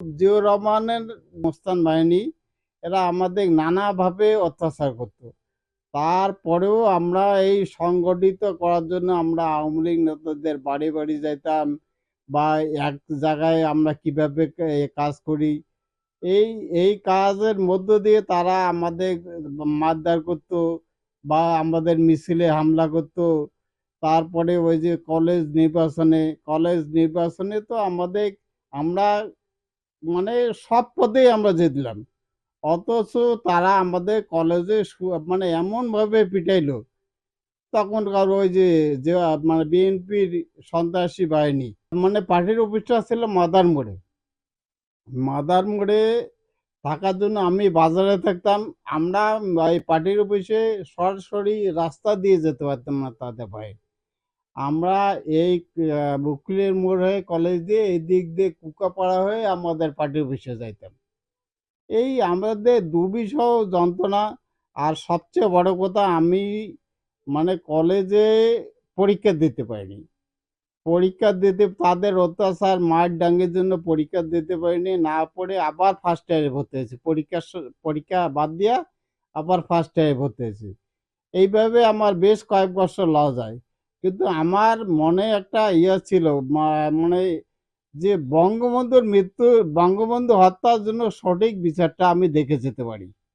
জিয়র রহমানের মোস্তান বাহিনী, এরা আমাদের নানাভাবে অত্যাচার করত। তারপরেও আমরা এই সংগঠিত করার জন্য আমরা আওয়ামী লীগ নেতাদের বাড়ি বাড়ি যাইতাম বা এক জায়গায় আমরা কীভাবে কাজ করি। এই এই কাজের মধ্য দিয়ে তারা আমাদের মারধর করত বা আমাদের মিছিলে হামলা করত। তারপরে ওই যে কলেজ নির্বাচনে কলেজ নির্বাচনে তো আমাদের, আমরা মানে সব পদেই আমরা জিতলাম অথচ তারা আমাদের কলেজে মানে এমনভাবে পিটাইলো। তখনকার ওই যে যে মানে বিএনপির সন্ত্রাসী বাহিনী মানে পার্টির অফিসটা ছিল মাদার মোড়ে। মাদার মোড়ে থাকার জন্য আমি বাজারে থাকতাম। আমরা এই পার্টির অফিসে সরাসরি রাস্তা দিয়ে যেতে পারতাম না তাদের ভয়ে। আমরা এই বকুলের মোড় হয়ে কলেজ দিয়ে এই দিক দিয়ে কুকাপাড়া হয়ে আমাদের পার্টি অফিসে যাইতাম। এই আমাদের দুর্বিষহ যন্ত্রণা, আর সবচেয়ে বড় কথা আমি মানে কলেজে পরীক্ষা দিতে পারিনি। পরীক্ষা দিতে, তাদের অত্যাচার মার ডাঙ্গের জন্য পরীক্ষা দিতে পারিনি। না পড়ে আবার ফার্স্ট ইয়ারে ভর্তি হয়েছি। পরীক্ষা পরীক্ষা বাদ দিয়া আবার ফার্স্ট ইয়ারে ভর্তি হয়েছি। এইভাবে আমার বেশ কয়েক বছর লস যায় কিন্তু আমার মনে একটা ইয়ে ছিল মানে যে বঙ্গবন্ধুর মৃত্যু, বঙ্গবন্ধু হত্যার জন্য সঠিক বিচারটা আমি দেখে যেতে পারি।